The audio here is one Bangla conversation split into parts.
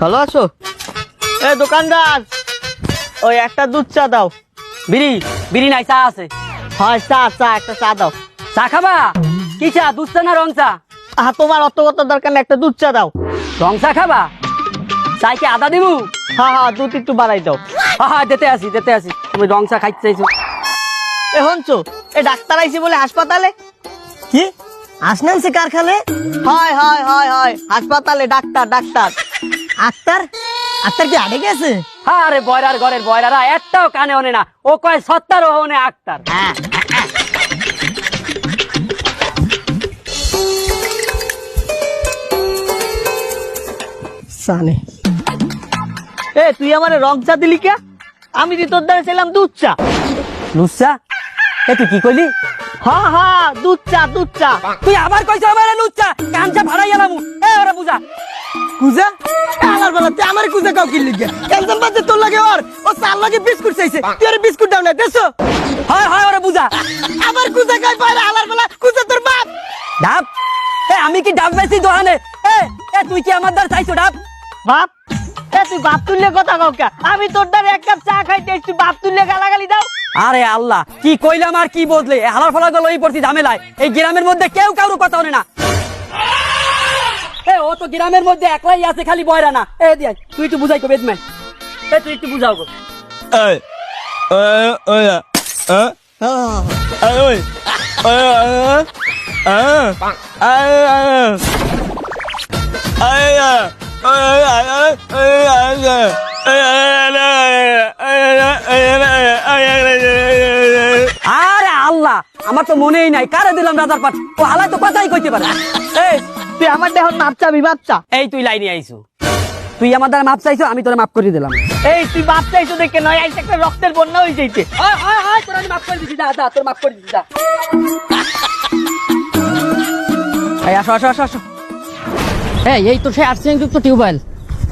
ভালো আছো? এ দোকানদার! ওই একটা দুধ চা দাও। বিড়ি বিড়ি নাই চা আছে। হয় চা চা একটা চা দাও। চা খাবা? কি চা দুধ চা না রং চা? আহা তোমার অত কত দরকার নেই একটা দুধ চা দাও। রং চা খাবা? চাই কি আদা দিব হ্যাঁ হ্যাঁ দুধ একটু বাড়াই দাও। হা হা দিতে আসি দিতে আসি। তুমি রং চা খাইতে চাইছো। এ হনছো এ ডাক্তার আইছে বলে হাসপাতালে? কি? আসনানছে কারখানে হয় হয় হয় হয়। হাসপাতালে ডাক্তার ডাক্তার। আক্তার আক্তার কি আড়ে গেছে আরে বয়রার ঘরের বয়রারা একটাও কানে ওনে না। ও কয় সত্তার ওহনে আক্তার হ্যাঁ। সানে। এ তুই আমারে রং চা দিলি কে? আমি যে তোর দ্বারা ছিলাম দুধ চা। লুচ্চা এ তুই কি কইলি? হা হা দুধ চা দুধ চা। তুই আবার কইছ আমার লুচ্চা কাঞ্চা ভাড়াই এলাম এ ওরা বুঝা। কুজা? আলার বেলা তুই আমার কুজা কাউ কিনলি গে টেনশন বাজে তোর লাগে ও চার লাগে বিস্কুট চাইছে। তুই আরে বিস্কুট দাও না দেছো হয় হয় ওরা বুঝা। আবার কুজা খাই পারে আলার বেলা? কুজা তোর বাপ। ডাব। এ আমি কি ডাব বেশি দোকানে? এ এ তুই কি আমার দ্বার চাইছো ডাব? বাপ? এ তুই বাপ তুললে কথা কাউকে আমি তোর দ্বারা এক কাপ চা খাইতে এসছি বাপ তুললে গালাগালি দাও। আরে আল্লাহ কি কইলাম আর কি বদলে? হালার ফলা গেল এই পড়ছি ঝামেলায়। এই গ্রামের মধ্যে কেউ কারও কথা হনে না। এ ও তো গ্রামের মধ্যে একলাই আছে খালি বয়রা না এ দিয়া তুই একটু বুঝাই কো বেদম্যান এ তুই একটু বুঝাও গো. আরে আল্লাহ আমার তো মনেই নাই কারে দিলাম রাজার পাট ও হালাই তো কথাই কইতে পারে এই তুই আমার দেহ মাপ চাবি বাচ্চা এই তুই লাইনে আইছো। তুই আমার দ্বারা মাপ চাইছো আমি তোর মাপ করে দিলাম। এই তুই মাপ চাইছো দেখে নয় আইসে একটা রক্তের বন্যা হয়ে যাইছে। হয় হয় হয় তোর আমি মাপ করে দিছি দাদা তোর মাপ করে দিছি যা। এই আসো আসো আসো আসো। এই এই তো সেই আর্সেনিক যুক্ত টিউবওয়েল।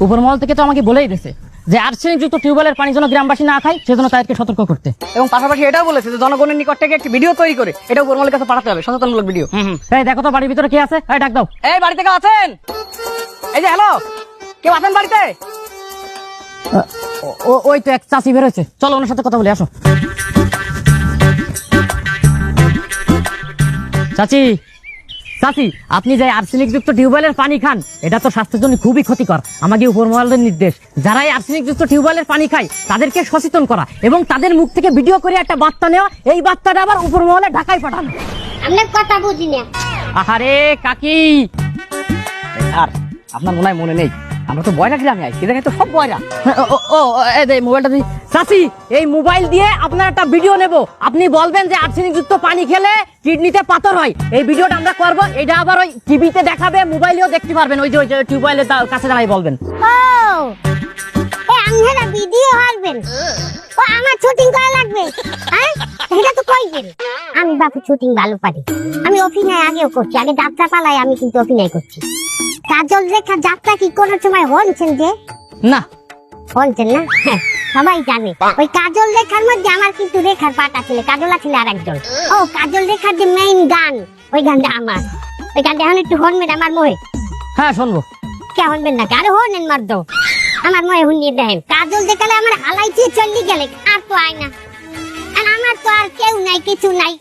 উপর মহল থেকে তো আমাকে বলেই দিয়েছে যে আর্সেনিক যুক্ত টিউবওয়েলের পানি যেন গ্রামবাসী না খায় সেজন্য তাদেরকে সতর্ক করতে। এবং পাশাপাশি এটাও বলেছে যে জনগণের নিকট থেকে একটি ভিডিও তৈরি করে এটা উপরমলের কাছে পাঠাতে হবে সচেতনমূলক ভিডিও। এই দেখো তো বাড়ির ভিতরে কি আছে? এই ডাক দাও। এই বাড়িতে কেউ আছেন? এই যে হ্যালো কেউ আছেন বাড়িতে? ওই তো এক চাষি বেরোচ্ছে চলো ওনার সাথে কথা বলি আসো। চাচি চাচি আপনি যে আর্সেনিক যুক্ত টিউবওয়েলের পানি খান এটা তো স্বাস্থ্যের জন্য খুবই ক্ষতিকর। আমাকে উপরমহলের নির্দেশ। যারা এই আর্সেনিক যুক্ত টিউবওয়েলের পানি খায় তাদেরকে সচেতন করা এবং তাদের মুখ থেকে ভিডিও করে একটা বার্তা নেওয়া এই বার্তাটা আবার উপরমহলে ঢাকায় পাঠানো। আমরা কথা বুঝি না। আহারে কাকি! আর আপনার মনে হয় মনে নেই? আমরা তো বয়রা গ্রামে আছি এখানে তো সব বয়রা। ও ও, এই দে মোবাইলটা দিই চাচি এই মোবাইল দিয়ে আপনার একটা ভিডিও নেব। আপনি বলবেন যে আর্সেনিক যুক্ত পানি খেলে কিডনিতে পাথর হয়। এই ভিডিওটা আমরা করব এটা আবার ওই টিভিতে দেখাবে মোবাইলেও দেখতে পারবেন। ওই যে ওই যে টিউবওয়েলের কাছে দাঁড়াই বলবেন। ও এ আপনারা ভিডিও হারবেন ও আমার শুটিং করা লাগবে। হ্যাঁ এটা তো কইবেন আমি বাপু শুটিং ভালো পারি। আমি অভিনয় আগেও করছি আগে যাত্রা পালায় আমি কিন্তু অভিনয় করছি। কাজল রেখা যাত্রা কি কোনো সময় হনছেন যে? না। হনছেন না? হ্যাঁ, সবাই জানে। ওই কাজল রেখার মধ্যে আমার কিন্তু রেখার পাট আছে কাজল আছে আর একজন ও কাজল রেখার যে মেইন গান ওই গানটা আমার। ওই গানটা এখন একটু হনবেন আমার মোহে হ্যাঁ শুনব। কে হনবেন না? আরে হনেন মারদ আমার মনে হুনিয়ে দেখেন কাজল দেখালে আমার হালাই দিয়ে চল্লি গেলে আর তো আয় না। আর আমার তো আর কেউ নাই কিছু নাই।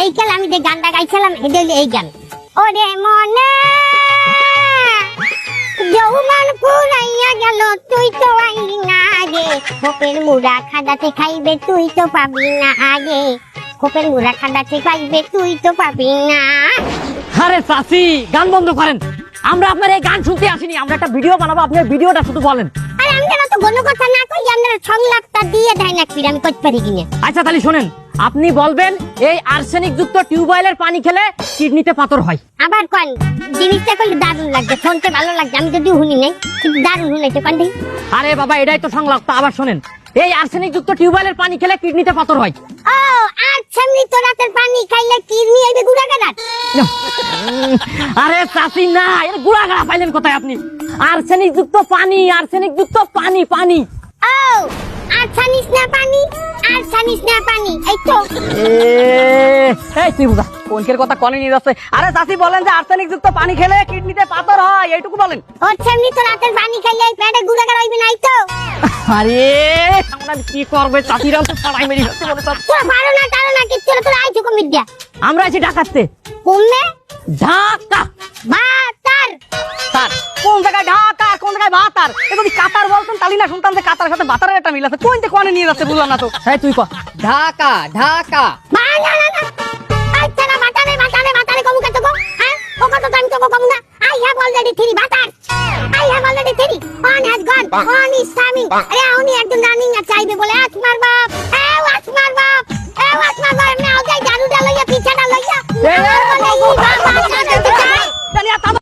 এই খেল আমি যে গানটা গাইছিলাম এটা এই গান। ওরে মনে যৌবন পুরাইয়া গেল তুই তো আইলি না আগে। খোপের মুড়া খাদাতে খাইবে তুই তো পাবি না আগে। খোপের মুড়া খাদাতে খাইবে তুই তো পাবি না আরে চাচি গান বন্ধ করেন। আমরা আপনার এই গান শুনতে আসিনি আমরা একটা ভিডিও বানাবো আপনি ভিডিওটা শুধু বলেন। আরে আমরা তো কোনো কথা না কই আমরা সংলাপটা দিয়ে দেয় না ফির আমি কইতে পারি কিনা। আচ্ছা তাহলে শোনেন। আপনি বলবেন এই আর্সেনিক যুক্ত টিউবওয়েলের পানি খেলে কিডনিতে পাথর হয়। আবার কোন জিনিসটা কইলে দারুণ লাগছে শুনতে ভালো লাগছে আমি যদি শুনি নাই কিন্তু দারুণ শুনেছে কোন দেখি আরে বাবা এটাই তো সংলাপ তা আবার শোনেন। এই আর্সেনিক যুক্ত টিউবওয়েলের পানি খেলে কিডনিতে পাথর হয়। ও আচ্ছা মৃত রাতের পানি খাইলে কিডনি আইবে গুড়া উম, আরে চাষি না এর গুড়াগাড়া পাইলেন কোথায় আপনি? আর্সেনিক যুক্ত পানি আর্সেনিক যুক্ত পানি পানি। ও আর ছানিস না পানি? আর ছানিস না পানি। এই তো। এই তুই বুঝা কোনকের কথা কনে নিয়ে যাচ্ছে? আরে চাষি বলেন যে আর্সেনিক যুক্ত পানি খেলে কিডনিতে পাথর হয় এইটুকু বলেন। এমনি তো রাতের পানি খাইলে পেটে গুড়া গাড়াইবি নাই তো। আরে আমরা কি করবে? চাষিরা তো পাড়াই মেরি হচ্ছে বলে। তোরা পারো না টারো না কিচ্ছু না, তোরা আইছো কমিট আমরা আছি ডাকাতে ঢাকা মিল আছে কোন যে কোনে নিয়ে যাচ্ছে বুঝলাম না তো। হ্যাঁ তুই ক ঢাকা ঢাকা। বা না। না না আচ্ছা না নে বাটারে নে কমু কত গো হ্যাঁ? ও কত টাইম তো কমু না। I have already three butter I have already three one has gone one is coming আরে উনি একজন রানিং আর চাইবে বলে। আজ বাপ